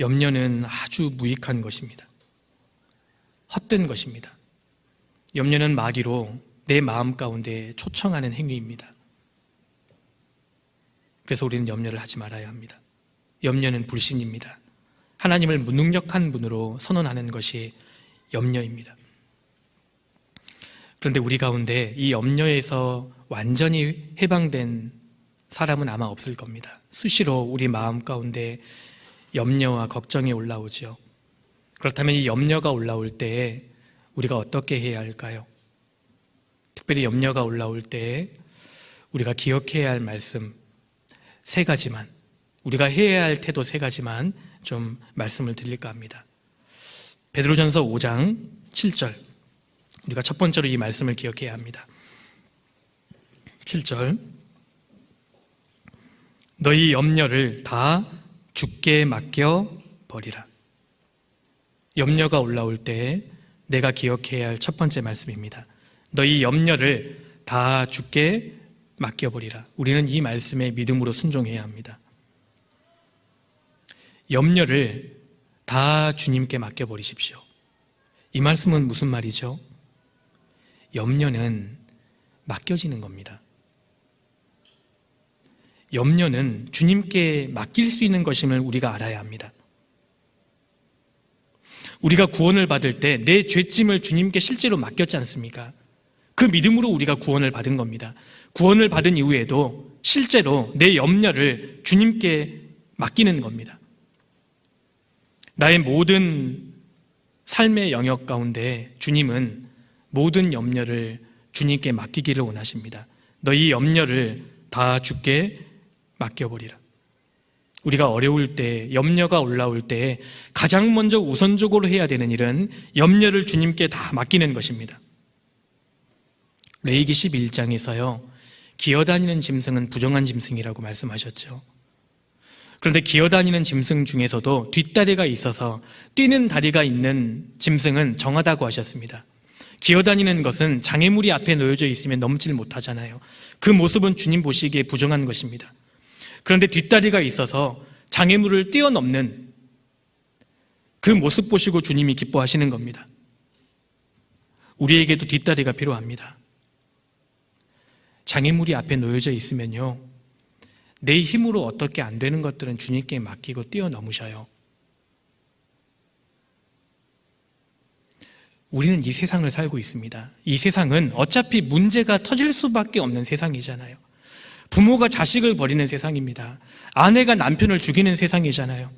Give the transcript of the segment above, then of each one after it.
염려는 아주 무익한 것입니다. 헛된 것입니다. 염려는 마귀로 내 마음 가운데 초청하는 행위입니다. 그래서 우리는 염려를 하지 말아야 합니다. 염려는 불신입니다. 하나님을 무능력한 분으로 선언하는 것이 염려입니다. 그런데 우리 가운데 이 염려에서 완전히 해방된 사람은 아마 없을 겁니다. 수시로 우리 마음 가운데 염려와 걱정이 올라오죠. 그렇다면 이 염려가 올라올 때에 우리가 어떻게 해야 할까요? 특별히 염려가 올라올 때에 우리가 기억해야 할 말씀 세 가지만 우리가 해야 할 태도 세 가지만 좀 말씀을 드릴까 합니다. 베드로전서 5장 7절 우리가 첫 번째로 이 말씀을 기억해야 합니다. 7절 너희 염려를 다 죽게 맡겨 버리라. 염려가 올라올 때 내가 기억해야 할 첫 번째 말씀입니다. 너희 염려를 다 죽게 맡겨 버리라. 우리는 이 말씀에 믿음으로 순종해야 합니다. 염려를 다 주님께 맡겨 버리십시오. 이 말씀은 무슨 말이죠? 염려는 맡겨지는 겁니다. 염려는 주님께 맡길 수 있는 것임을 우리가 알아야 합니다. 우리가 구원을 받을 때 내 죄짐을 주님께 실제로 맡겼지 않습니까? 그 믿음으로 우리가 구원을 받은 겁니다. 구원을 받은 이후에도 실제로 내 염려를 주님께 맡기는 겁니다. 나의 모든 삶의 영역 가운데 주님은 모든 염려를 주님께 맡기기를 원하십니다. 너희 염려를 다 주께 맡겨버리라. 우리가 어려울 때, 염려가 올라올 때 가장 먼저 우선적으로 해야 되는 일은 염려를 주님께 다 맡기는 것입니다. 레이기 11장에서요, 기어다니는 짐승은 부정한 짐승이라고 말씀하셨죠. 그런데 기어다니는 짐승 중에서도 뒷다리가 있어서 뛰는 다리가 있는 짐승은 정하다고 하셨습니다. 기어다니는 것은 장애물이 앞에 놓여져 있으면 넘질 못하잖아요. 그 모습은 주님 보시기에 부정한 것입니다. 그런데 뒷다리가 있어서 장애물을 뛰어넘는 그 모습 보시고 주님이 기뻐하시는 겁니다. 우리에게도 뒷다리가 필요합니다. 장애물이 앞에 놓여져 있으면요. 내 힘으로 어떻게 안 되는 것들은 주님께 맡기고 뛰어넘으셔요. 우리는 이 세상을 살고 있습니다. 이 세상은 어차피 문제가 터질 수밖에 없는 세상이잖아요. 부모가 자식을 버리는 세상입니다. 아내가 남편을 죽이는 세상이잖아요.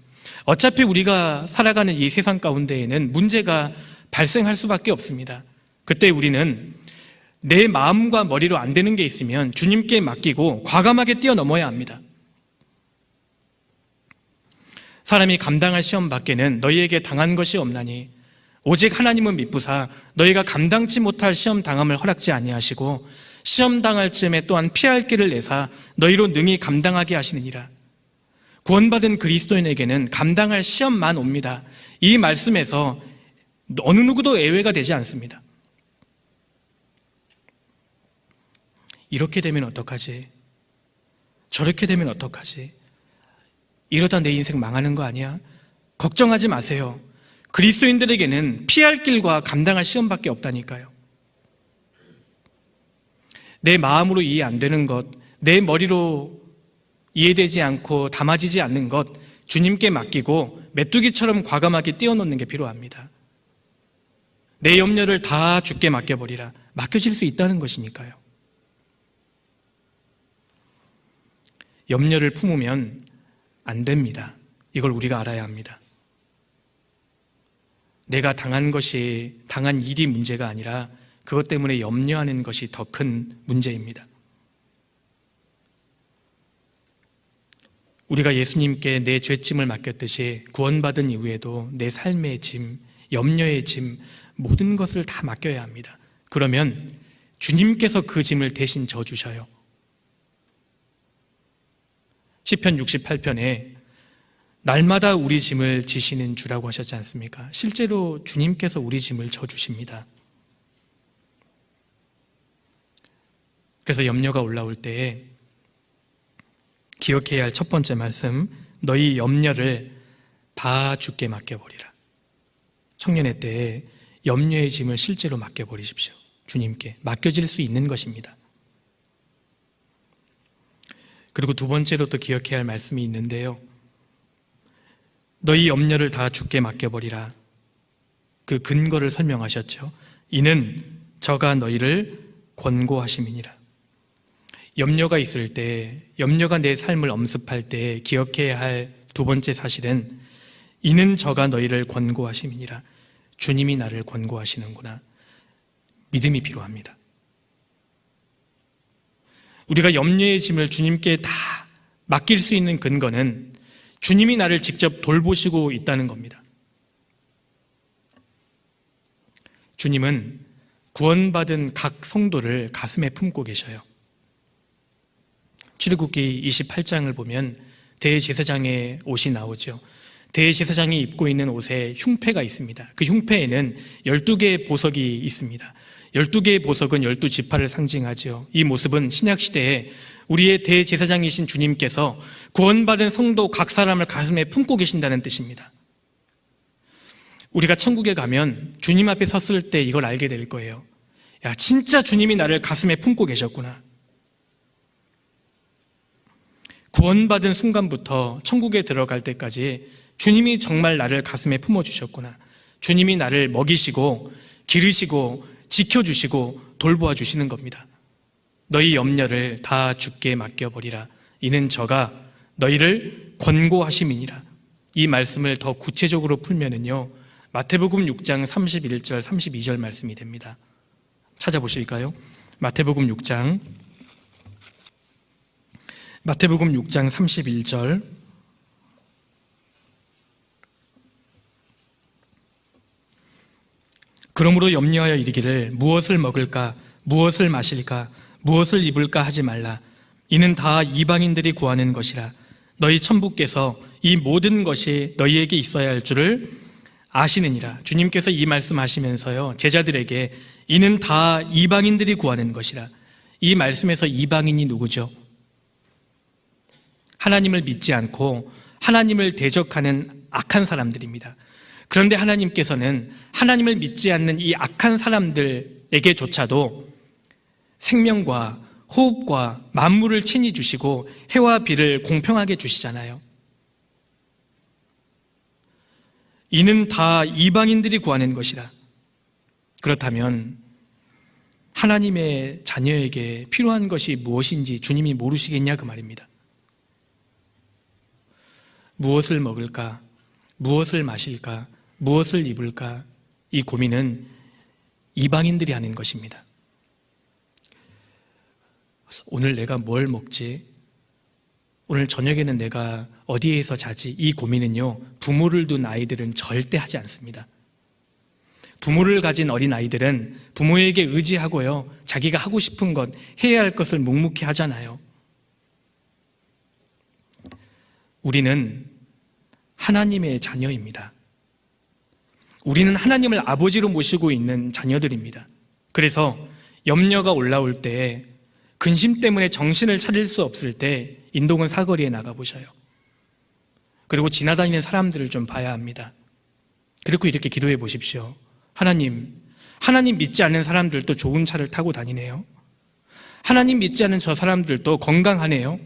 어차피 우리가 살아가는 이 세상 가운데에는 문제가 발생할 수밖에 없습니다. 그때 우리는 내 마음과 머리로 안 되는 게 있으면 주님께 맡기고 과감하게 뛰어넘어야 합니다. 사람이 감당할 시험 밖에는 너희에게 당한 것이 없나니 오직 하나님은 미쁘사 너희가 감당치 못할 시험 당함을 허락지 아니하시고 시험 당할 즈음에 또한 피할 길을 내사 너희로 능히 감당하게 하시느니라. 구원받은 그리스도인에게는 감당할 시험만 옵니다. 이 말씀에서 어느 누구도 예외가 되지 않습니다. 이렇게 되면 어떡하지? 저렇게 되면 어떡하지? 이러다 내 인생 망하는 거 아니야? 걱정하지 마세요. 그리스도인들에게는 피할 길과 감당할 시험밖에 없다니까요. 내 마음으로 이해 안 되는 것, 내 머리로 이해되지 않고 담아지지 않는 것, 주님께 맡기고 메뚜기처럼 과감하게 뛰어놓는 게 필요합니다. 내 염려를 다 주께 맡겨버리라. 맡겨질 수 있다는 것이니까요. 염려를 품으면 안 됩니다. 이걸 우리가 알아야 합니다. 내가 당한 것이, 당한 일이 문제가 아니라 그것 때문에 염려하는 것이 더 큰 문제입니다. 우리가 예수님께 내 죄짐을 맡겼듯이 구원받은 이후에도 내 삶의 짐, 염려의 짐, 모든 것을 다 맡겨야 합니다. 그러면 주님께서 그 짐을 대신 져 주셔요. 시편 68편에 날마다 우리 짐을 지시는 주라고 하셨지 않습니까? 실제로 주님께서 우리 짐을 져 주십니다. 그래서 염려가 올라올 때에 기억해야 할 첫 번째 말씀, 너희 염려를 다다 주께 맡겨버리라. 청년의 때에 염려의 짐을 실제로 맡겨버리십시오. 주님께 맡겨질 수 있는 것입니다. 그리고 두 번째로 또 기억해야 할 말씀이 있는데요. 너희 염려를 다 주께 맡겨버리라. 그 근거를 설명하셨죠. 이는 저가 너희를 권고하심이니라. 염려가 있을 때, 염려가 내 삶을 엄습할 때 기억해야 할 두 번째 사실은 이는 저가 너희를 권고하심이니라. 주님이 나를 권고하시는구나. 믿음이 필요합니다. 우리가 염려의 짐을 주님께 다 맡길 수 있는 근거는 주님이 나를 직접 돌보시고 있다는 겁니다. 주님은 구원받은 각 성도를 가슴에 품고 계셔요. 출애굽기 28장을 보면 대제사장의 옷이 나오죠. 대제사장이 입고 있는 옷에 흉패가 있습니다. 그 흉패에는 12개의 보석이 있습니다. 12개의 보석은 12지파를 상징하죠. 이 모습은 신약 시대에 우리의 대제사장이신 주님께서 구원받은 성도 각 사람을 가슴에 품고 계신다는 뜻입니다. 우리가 천국에 가면 주님 앞에 섰을 때 이걸 알게 될 거예요. 야, 진짜 주님이 나를 가슴에 품고 계셨구나. 구원받은 순간부터 천국에 들어갈 때까지 주님이 정말 나를 가슴에 품어주셨구나. 주님이 나를 먹이시고, 기르시고, 지켜주시고, 돌보아 주시는 겁니다. 너희 염려를 다 죽게 맡겨버리라. 이는 저가 너희를 권고하심이니라. 이 말씀을 더 구체적으로 풀면은요, 마태복음 6장 31절, 32절 말씀이 됩니다. 찾아보실까요? 마태복음 6장 마태복음 6장 31절. 그러므로 염려하여 이르기를 무엇을 먹을까? 무엇을 마실까? 무엇을 입을까 하지 말라. 이는 다 이방인들이 구하는 것이라. 너희 천부께서 이 모든 것이 너희에게 있어야 할 줄을 아시느니라. 주님께서 이 말씀하시면서요 제자들에게 이는 다 이방인들이 구하는 것이라. 이 말씀에서 이방인이 누구죠? 하나님을 믿지 않고 하나님을 대적하는 악한 사람들입니다. 그런데 하나님께서는 하나님을 믿지 않는 이 악한 사람들에게조차도 생명과 호흡과 만물을 친히 주시고 해와 비를 공평하게 주시잖아요. 이는 다 이방인들이 구하는 것이라. 그렇다면 하나님의 자녀에게 필요한 것이 무엇인지 주님이 모르시겠냐 그 말입니다. 무엇을 먹을까? 무엇을 마실까? 무엇을 입을까? 이 고민은 이방인들이 하는 것입니다. 오늘 내가 뭘 먹지? 오늘 저녁에는 내가 어디에서 자지? 이 고민은요, 부모를 둔 아이들은 절대 하지 않습니다. 부모를 가진 어린 아이들은 부모에게 의지하고요, 자기가 하고 싶은 것, 해야 할 것을 묵묵히 하잖아요. 우리는 하나님의 자녀입니다. 우리는 하나님을 아버지로 모시고 있는 자녀들입니다. 그래서 염려가 올라올 때 근심 때문에 정신을 차릴 수 없을 때 인동은 사거리에 나가 보셔요. 그리고 지나다니는 사람들을 좀 봐야 합니다. 그리고 이렇게 기도해 보십시오. 하나님, 하나님 믿지 않는 사람들도 좋은 차를 타고 다니네요. 하나님 믿지 않는 저 사람들도 건강하네요.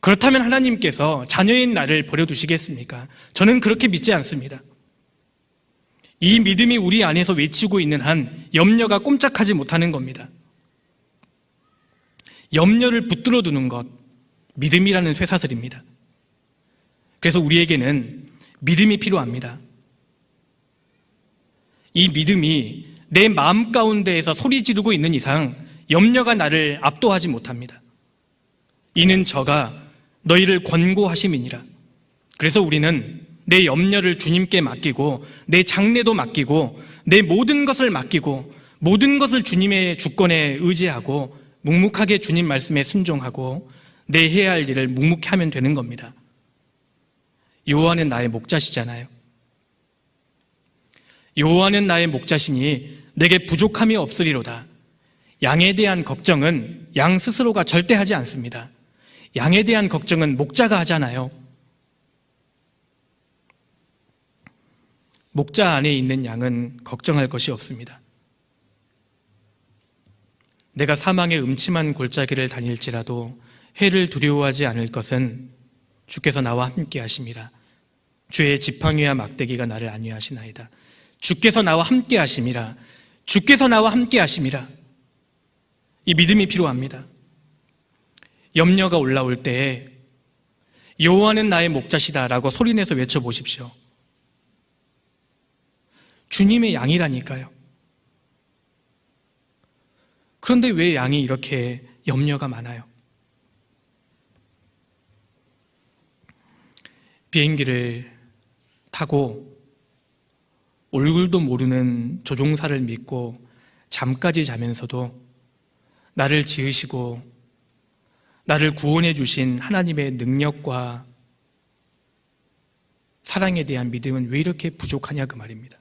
그렇다면 하나님께서 자녀인 나를 버려두시겠습니까? 저는 그렇게 믿지 않습니다. 이 믿음이 우리 안에서 외치고 있는 한 염려가 꼼짝하지 못하는 겁니다. 염려를 붙들어 두는 것, 믿음이라는 쇠사슬입니다. 그래서 우리에게는 믿음이 필요합니다. 이 믿음이 내 마음 가운데에서 소리 지르고 있는 이상 염려가 나를 압도하지 못합니다. 이는 저가 너희를 권고하심이니라. 그래서 우리는 내 염려를 주님께 맡기고 내 장래도 맡기고 내 모든 것을 맡기고 모든 것을 주님의 주권에 의지하고 묵묵하게 주님 말씀에 순종하고 내 해야 할 일을 묵묵히 하면 되는 겁니다. 여호와는 나의 목자시잖아요. 여호와는 나의 목자시니 내게 부족함이 없으리로다. 양에 대한 걱정은 양 스스로가 절대 하지 않습니다. 양에 대한 걱정은 목자가 하잖아요. 목자 안에 있는 양은 걱정할 것이 없습니다. 내가 사망의 음침한 골짜기를 다닐지라도 해를 두려워하지 않을 것은 주께서 나와 함께 하심이라. 주의 지팡이와 막대기가 나를 안위하시나이다. 주께서 나와 함께 하심이라. 주께서 나와 함께 하심이라. 이 믿음이 필요합니다. 염려가 올라올 때에 여호와는 나의 목자시다라고 소리내서 외쳐 보십시오. 주님의 양이라니까요. 그런데 왜 양이 이렇게 염려가 많아요? 비행기를 타고 얼굴도 모르는 조종사를 믿고 잠까지 자면서도 나를 지으시고 나를 구원해 주신 하나님의 능력과 사랑에 대한 믿음은 왜 이렇게 부족하냐 그 말입니다.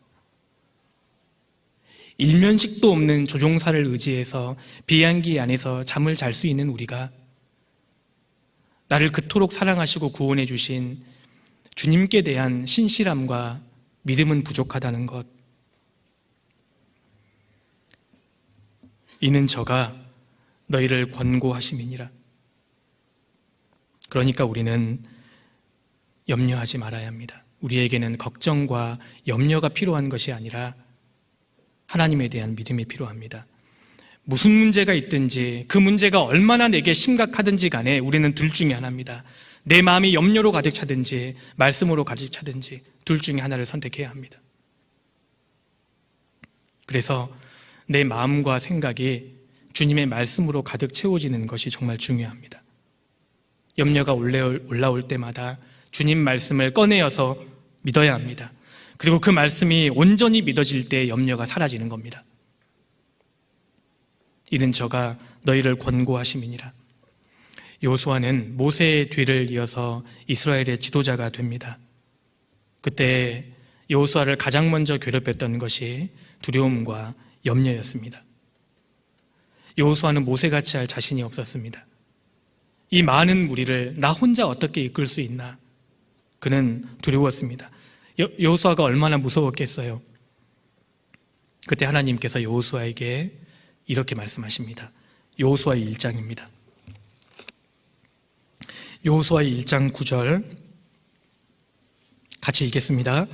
일면식도 없는 조종사를 의지해서 비행기 안에서 잠을 잘 수 있는 우리가 나를 그토록 사랑하시고 구원해 주신 주님께 대한 신실함과 믿음은 부족하다는 것. 이는 저가 너희를 권고하심이니라. 그러니까 우리는 염려하지 말아야 합니다. 우리에게는 걱정과 염려가 필요한 것이 아니라 하나님에 대한 믿음이 필요합니다. 무슨 문제가 있든지 그 문제가 얼마나 내게 심각하든지 간에 우리는 둘 중에 하나입니다. 내 마음이 염려로 가득 차든지 말씀으로 가득 차든지 둘 중에 하나를 선택해야 합니다. 그래서 내 마음과 생각이 주님의 말씀으로 가득 채워지는 것이 정말 중요합니다. 염려가 올라올 때마다 주님 말씀을 꺼내어서 믿어야 합니다. 그리고 그 말씀이 온전히 믿어질 때 염려가 사라지는 겁니다. 이는 저가 너희를 권고하심이니라. 요수아는 모세의 뒤를 이어서 이스라엘의 지도자가 됩니다. 그때 여호수아를 가장 먼저 괴롭혔던 것이 두려움과 염려였습니다. 여호수아는 모세같이 할 자신이 없었습니다. 이 많은 무리를 나 혼자 어떻게 이끌 수 있나? 그는 두려웠습니다. 여호수아가 얼마나 무서웠겠어요. 그때 하나님께서 여호수아에게 이렇게 말씀하십니다. 여호수아 1장입니다. 여호수아 1장 9절 같이 읽겠습니다.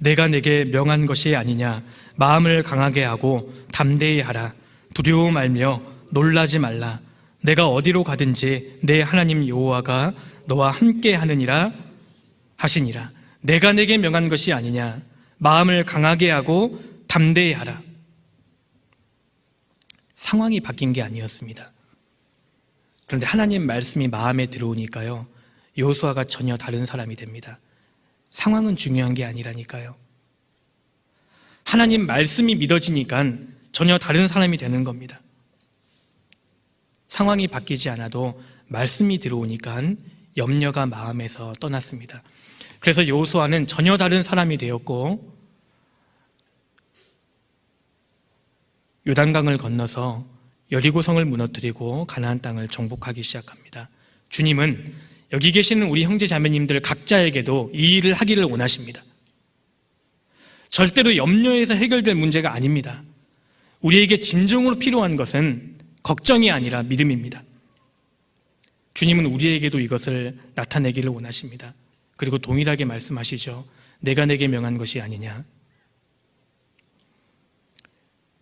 내가 내게 명한 것이 아니냐 마음을 강하게 하고 담대히 하라 두려워 말며 놀라지 말라 내가 어디로 가든지 내 하나님 여호와가 너와 함께 하느니라 하시니라 내가 내게 명한 것이 아니냐 마음을 강하게 하고 담대히 하라 상황이 바뀐 게 아니었습니다. 그런데 하나님 말씀이 마음에 들어오니까요. 여호수아가 전혀 다른 사람이 됩니다. 상황은 중요한 게 아니라니까요. 하나님 말씀이 믿어지니까 전혀 다른 사람이 되는 겁니다. 상황이 바뀌지 않아도 말씀이 들어오니까 염려가 마음에서 떠났습니다. 그래서 여호수아는 전혀 다른 사람이 되었고 요단강을 건너서 여리고성을 무너뜨리고 가나안 땅을 정복하기 시작합니다. 주님은 여기 계시는 우리 형제 자매님들 각자에게도 이 일을 하기를 원하십니다. 절대로 염려에서 해결될 문제가 아닙니다. 우리에게 진정으로 필요한 것은 걱정이 아니라 믿음입니다. 주님은 우리에게도 이것을 나타내기를 원하십니다. 그리고 동일하게 말씀하시죠. 내가 내게 명한 것이 아니냐.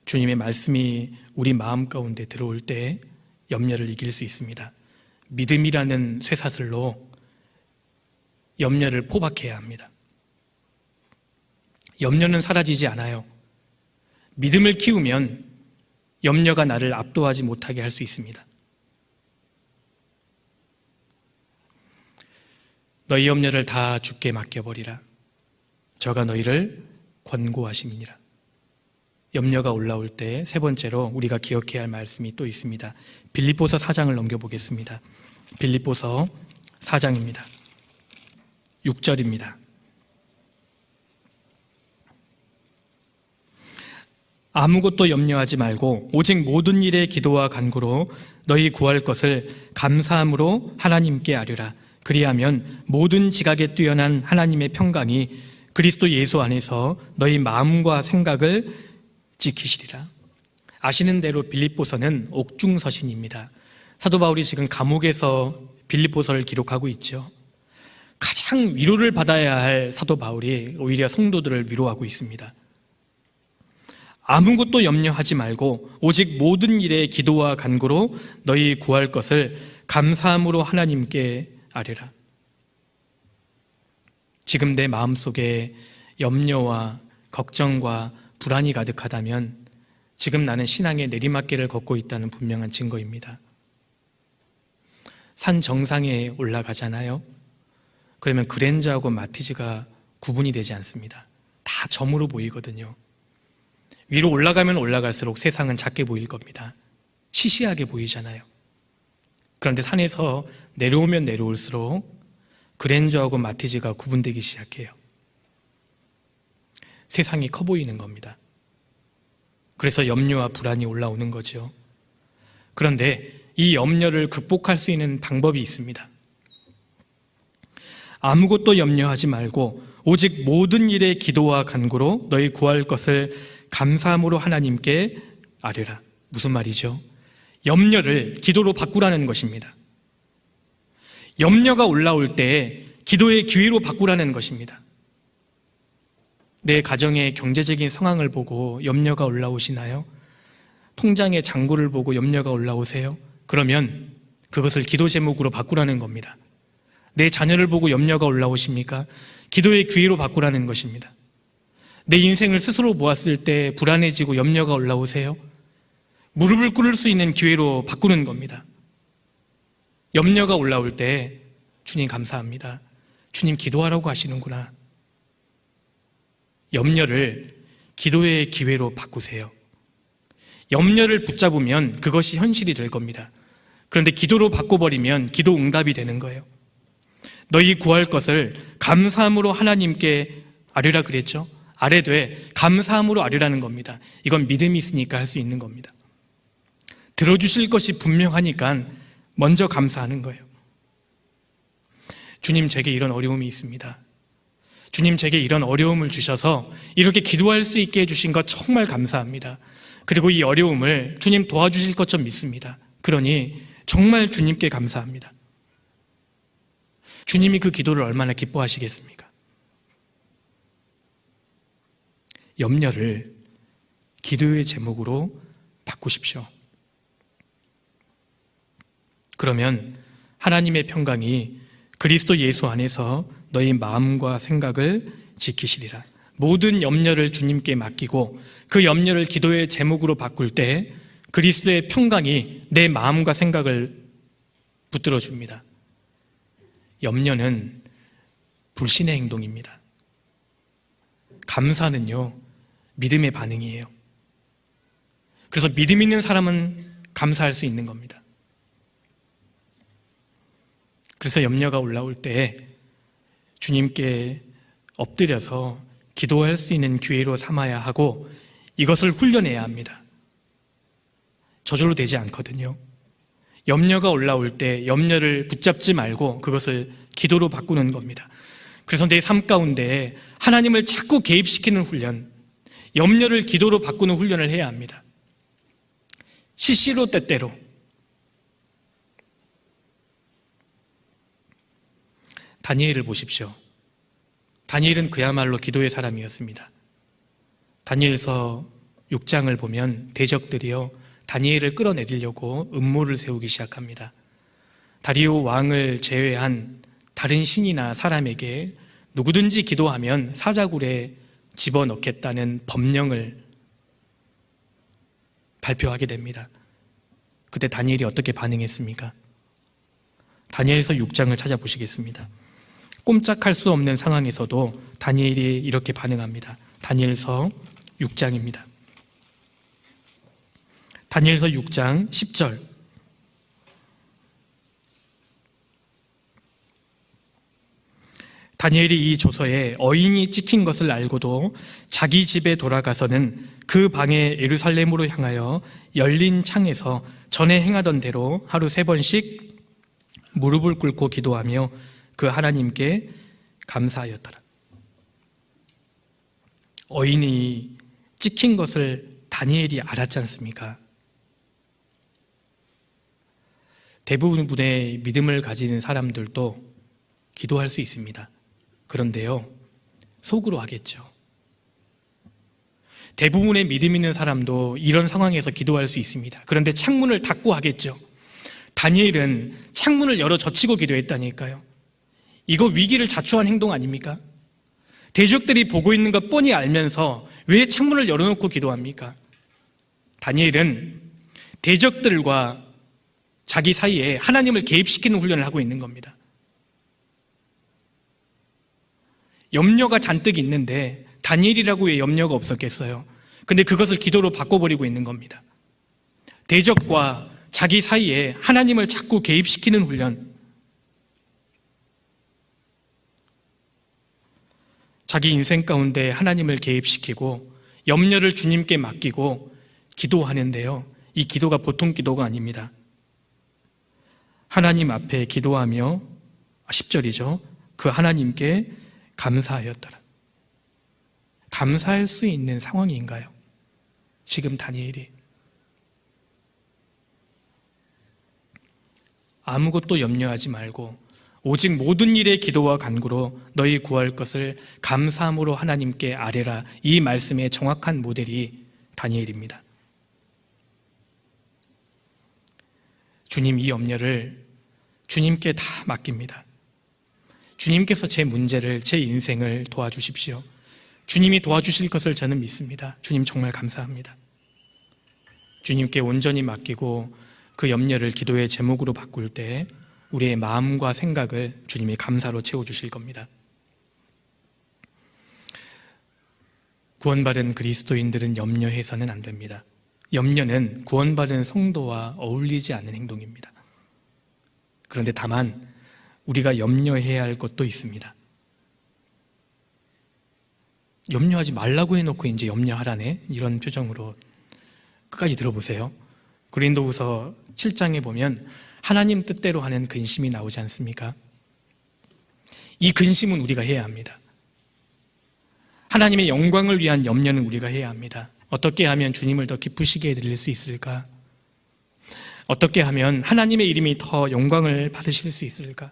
주님의 말씀이 우리 마음 가운데 들어올 때 염려를 이길 수 있습니다. 믿음이라는 쇠사슬로 염려를 포박해야 합니다. 염려는 사라지지 않아요. 믿음을 키우면 염려가 나를 압도하지 못하게 할 수 있습니다. 너희 염려를 다 죽게 맡겨버리라. 저가 너희를 권고하심이니라. 염려가 올라올 때 세 번째로 우리가 기억해야 할 말씀이 또 있습니다. 빌립보서 4장을 넘겨보겠습니다. 빌립보서 4장입니다. 6절입니다. 아무것도 염려하지 말고 오직 모든 일에 기도와 간구로 너희 구할 것을 감사함으로 하나님께 아뢰라. 그리하면 모든 지각에 뛰어난 하나님의 평강이 그리스도 예수 안에서 너희 마음과 생각을 지키시리라. 아시는 대로 빌립보서는 옥중서신입니다. 사도 바울이 지금 감옥에서 빌립보서를 기록하고 있죠. 가장 위로를 받아야 할 사도 바울이 오히려 성도들을 위로하고 있습니다. 아무것도 염려하지 말고 오직 모든 일에 기도와 간구로 너희 구할 것을 감사함으로 하나님께 아뢰라. 지금 내 마음속에 염려와 걱정과 불안이 가득하다면 지금 나는 신앙의 내리막길을 걷고 있다는 분명한 증거입니다. 산 정상에 올라가잖아요. 그러면 그랜저하고 마티즈가 구분이 되지 않습니다. 다 점으로 보이거든요. 위로 올라가면 올라갈수록 세상은 작게 보일 겁니다. 시시하게 보이잖아요. 그런데 산에서 내려오면 내려올수록 그랜저하고 마티즈가 구분되기 시작해요. 세상이 커 보이는 겁니다. 그래서 염려와 불안이 올라오는 거죠. 그런데 이 염려를 극복할 수 있는 방법이 있습니다. 아무것도 염려하지 말고 오직 모든 일에 기도와 간구로 너희 구할 것을 감사함으로 하나님께 아뢰라. 무슨 말이죠? 염려를 기도로 바꾸라는 것입니다. 염려가 올라올 때 기도의 기회로 바꾸라는 것입니다. 내 가정의 경제적인 상황을 보고 염려가 올라오시나요? 통장의 잔고를 보고 염려가 올라오세요? 그러면 그것을 기도 제목으로 바꾸라는 겁니다. 내 자녀를 보고 염려가 올라오십니까? 기도의 기회로 바꾸라는 것입니다. 내 인생을 스스로 보았을 때 불안해지고 염려가 올라오세요? 무릎을 꿇을 수 있는 기회로 바꾸는 겁니다. 염려가 올라올 때 주님 감사합니다. 주님 기도하라고 하시는구나. 염려를 기도의 기회로 바꾸세요. 염려를 붙잡으면 그것이 현실이 될 겁니다. 그런데 기도로 바꿔버리면 기도 응답이 되는 거예요. 너희 구할 것을 감사함으로 하나님께 아뢰라 그랬죠? 아뢰되 감사함으로 아뢰라는 겁니다. 이건 믿음이 있으니까 할 수 있는 겁니다. 들어주실 것이 분명하니까 먼저 감사하는 거예요. 주님, 제게 이런 어려움이 있습니다. 주님, 제게 이런 어려움을 주셔서 이렇게 기도할 수 있게 해주신 것 정말 감사합니다. 그리고 이 어려움을 주님 도와주실 것 좀 믿습니다. 그러니 정말 주님께 감사합니다. 주님이 그 기도를 얼마나 기뻐하시겠습니까? 염려를 기도의 제목으로 바꾸십시오. 그러면 하나님의 평강이 그리스도 예수 안에서 너희 마음과 생각을 지키시리라. 모든 염려를 주님께 맡기고 그 염려를 기도의 제목으로 바꿀 때 그리스도의 평강이 내 마음과 생각을 붙들어 줍니다. 염려는 불신의 행동입니다. 감사는요, 믿음의 반응이에요. 그래서 믿음 있는 사람은 감사할 수 있는 겁니다. 그래서 염려가 올라올 때 주님께 엎드려서 기도할 수 있는 기회로 삼아야 하고 이것을 훈련해야 합니다. 저절로 되지 않거든요. 염려가 올라올 때 염려를 붙잡지 말고 그것을 기도로 바꾸는 겁니다. 그래서 내 삶 가운데 하나님을 자꾸 개입시키는 훈련, 염려를 기도로 바꾸는 훈련을 해야 합니다. 시시로 때때로. 다니엘을 보십시오. 다니엘은 그야말로 기도의 사람이었습니다. 다니엘서 6장을 보면 대적들이요 다니엘을 끌어내리려고 음모를 세우기 시작합니다. 다리오 왕을 제외한 다른 신이나 사람에게 누구든지 기도하면 사자굴에 집어넣겠다는 법령을 발표하게 됩니다. 그때 다니엘이 어떻게 반응했습니까? 다니엘서 6장을 찾아보시겠습니다. 꼼짝할 수 없는 상황에서도 다니엘이 이렇게 반응합니다. 다니엘서 6장입니다. 다니엘서 6장 10절 다니엘이 이 조서에 어인이 찍힌 것을 알고도 자기 집에 돌아가서는 그 방에 예루살렘으로 향하여 열린 창에서 전에 행하던 대로 하루 세 번씩 무릎을 꿇고 기도하며 그 하나님께 감사하였더라. 어인이 찍힌 것을 다니엘이 알았지 않습니까? 대부분의 믿음을 가지는 사람들도 기도할 수 있습니다. 그런데요, 속으로 하겠죠. 대부분의 믿음 있는 사람도 이런 상황에서 기도할 수 있습니다. 그런데 창문을 닫고 하겠죠. 다니엘은 창문을 열어 젖히고 기도했다니까요. 이거 위기를 자초한 행동 아닙니까? 대적들이 보고 있는 것 뻔히 알면서 왜 창문을 열어놓고 기도합니까? 다니엘은 대적들과 자기 사이에 하나님을 개입시키는 훈련을 하고 있는 겁니다. 염려가 잔뜩 있는데 다니엘이라고 왜 염려가 없었겠어요? 근데 그것을 기도로 바꿔버리고 있는 겁니다. 대적과 자기 사이에 하나님을 자꾸 개입시키는 훈련. 자기 인생 가운데 하나님을 개입시키고 염려를 주님께 맡기고 기도하는데요. 이 기도가 보통 기도가 아닙니다. 하나님 앞에 기도하며 10절이죠. 그 하나님께 감사하였더라. 감사할 수 있는 상황인가요? 지금 다니엘이 아무것도 염려하지 말고 오직 모든 일에 기도와 간구로 너희 구할 것을 감사함으로 하나님께 아뢰라. 이 말씀의 정확한 모델이 다니엘입니다. 주님 이 염려를 주님께 다 맡깁니다. 주님께서 제 문제를, 제 인생을 도와주십시오. 주님이 도와주실 것을 저는 믿습니다. 주님 정말 감사합니다. 주님께 온전히 맡기고 그 염려를 기도의 제목으로 바꿀 때 우리의 마음과 생각을 주님이 감사로 채워주실 겁니다. 구원받은 그리스도인들은 염려해서는 안 됩니다. 염려는 구원받은 성도와 어울리지 않는 행동입니다. 그런데 다만 우리가 염려해야 할 것도 있습니다. 염려하지 말라고 해놓고 이제 염려하라네 이런 표정으로 끝까지 들어보세요. 그린도후서 7장에 보면 하나님 뜻대로 하는 근심이 나오지 않습니까? 이 근심은 우리가 해야 합니다. 하나님의 영광을 위한 염려는 우리가 해야 합니다. 어떻게 하면 주님을 더 기쁘시게 해드릴 수 있을까? 어떻게 하면 하나님의 이름이 더 영광을 받으실 수 있을까?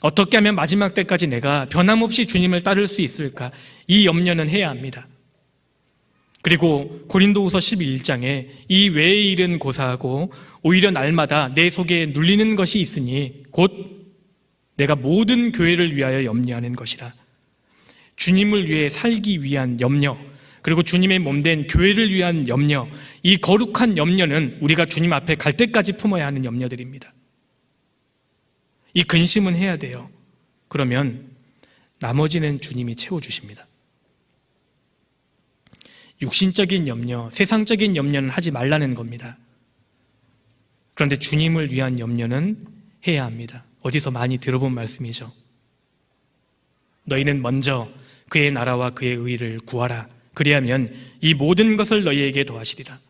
어떻게 하면 마지막 때까지 내가 변함없이 주님을 따를 수 있을까? 이 염려는 해야 합니다. 그리고 고린도후서 11장에 이 외의 일은 고사하고 오히려 날마다 내 속에 눌리는 것이 있으니 곧 내가 모든 교회를 위하여 염려하는 것이라. 주님을 위해 살기 위한 염려, 그리고 주님의 몸된 교회를 위한 염려, 이 거룩한 염려는 우리가 주님 앞에 갈 때까지 품어야 하는 염려들입니다. 이 근심은 해야 돼요. 그러면 나머지는 주님이 채워주십니다. 육신적인 염려, 세상적인 염려는 하지 말라는 겁니다. 그런데 주님을 위한 염려는 해야 합니다. 어디서 많이 들어본 말씀이죠. 너희는 먼저 그의 나라와 그의 의를 구하라. 그리하면 이 모든 것을 너희에게 더하시리라.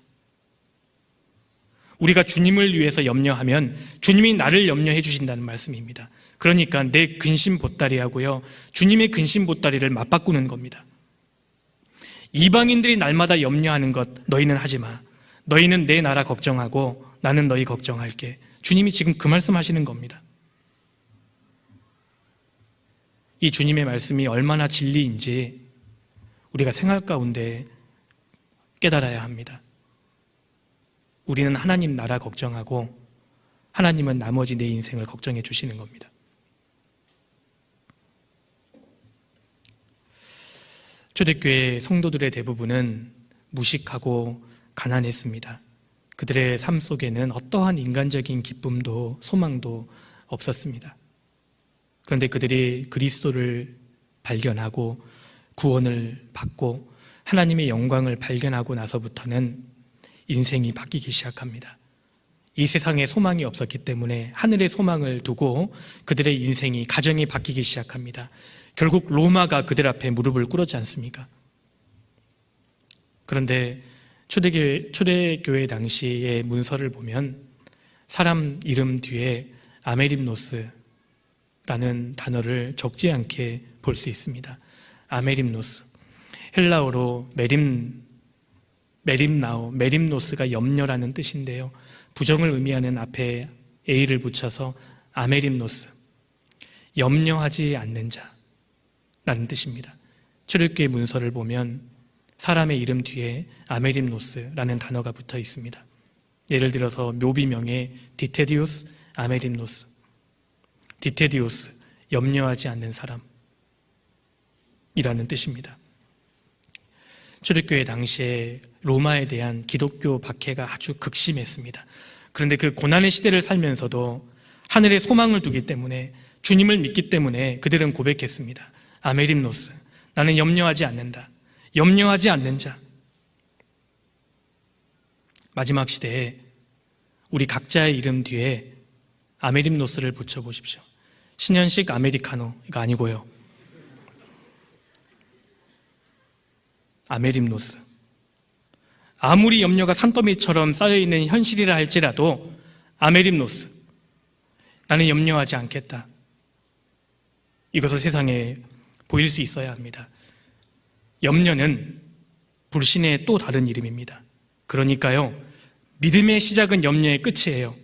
우리가 주님을 위해서 염려하면 주님이 나를 염려해 주신다는 말씀입니다. 그러니까 내 근심 보따리하고요. 주님의 근심 보따리를 맞바꾸는 겁니다. 이방인들이 날마다 염려하는 것 너희는 하지 마. 너희는 내 나라 걱정하고 나는 너희 걱정할게. 주님이 지금 그 말씀 하시는 겁니다. 이 주님의 말씀이 얼마나 진리인지 우리가 생활 가운데 깨달아야 합니다. 우리는 하나님 나라 걱정하고 하나님은 나머지 내 인생을 걱정해 주시는 겁니다. 초대교회 성도들의 대부분은 무식하고 가난했습니다. 그들의 삶 속에는 어떠한 인간적인 기쁨도 소망도 없었습니다. 그런데 그들이 그리스도를 발견하고 구원을 받고 하나님의 영광을 발견하고 나서부터는 인생이 바뀌기 시작합니다. 이 세상에 소망이 없었기 때문에 하늘의 소망을 두고 그들의 인생이 가정이 바뀌기 시작합니다. 결국 로마가 그들 앞에 무릎을 꿇었지 않습니까? 그런데 초대교회, 초대교회 당시의 문서를 보면 사람 이름 뒤에 아메림노스라는 단어를 적지 않게 볼 수 있습니다. 아메림노스. 헬라어로 메림 메림나오, 메림노스가 염려라는 뜻인데요. 부정을 의미하는 앞에 A를 붙여서 아메림노스, 염려하지 않는 자 라는 뜻입니다. 출애굽기의 문서를 보면 사람의 이름 뒤에 아메림노스라는 단어가 붙어 있습니다. 예를 들어서 묘비명에 디테디우스 아메림노스, 디테디우스 염려하지 않는 사람 이라는 뜻입니다. 출애굽교회 당시에 로마에 대한 기독교 박해가 아주 극심했습니다. 그런데 그 고난의 시대를 살면서도 하늘에 소망을 두기 때문에 주님을 믿기 때문에 그들은 고백했습니다. 아메림노스, 나는 염려하지 않는다. 염려하지 않는 자. 마지막 시대에 우리 각자의 이름 뒤에 아메림노스를 붙여보십시오. 신현식 아메리카노, 이거 아니고요. 아메림노스. 아무리 염려가 산더미처럼 쌓여있는 현실이라 할지라도 아메림노스. 나는 염려하지 않겠다. 이것을 세상에 보일 수 있어야 합니다. 염려는 불신의 또 다른 이름입니다. 그러니까요, 믿음의 시작은 염려의 끝이에요.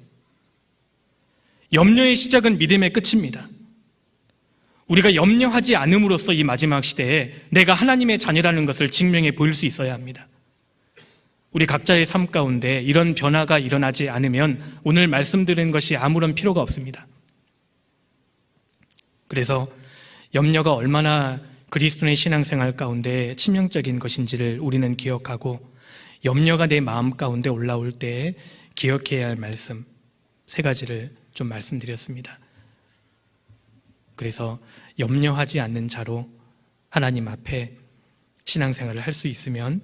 염려의 시작은 믿음의 끝입니다. 우리가 염려하지 않음으로써 이 마지막 시대에 내가 하나님의 자녀라는 것을 증명해 보일 수 있어야 합니다. 우리 각자의 삶 가운데 이런 변화가 일어나지 않으면 오늘 말씀드린 것이 아무런 필요가 없습니다. 그래서 염려가 얼마나 그리스도의 신앙생활 가운데 치명적인 것인지를 우리는 기억하고 염려가 내 마음 가운데 올라올 때 기억해야 할 말씀 세 가지를 좀 말씀드렸습니다. 그래서 염려하지 않는 자로 하나님 앞에 신앙생활을 할 수 있으면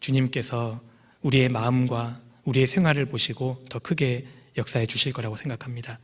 주님께서 우리의 마음과 우리의 생활을 보시고 더 크게 역사해 주실 거라고 생각합니다.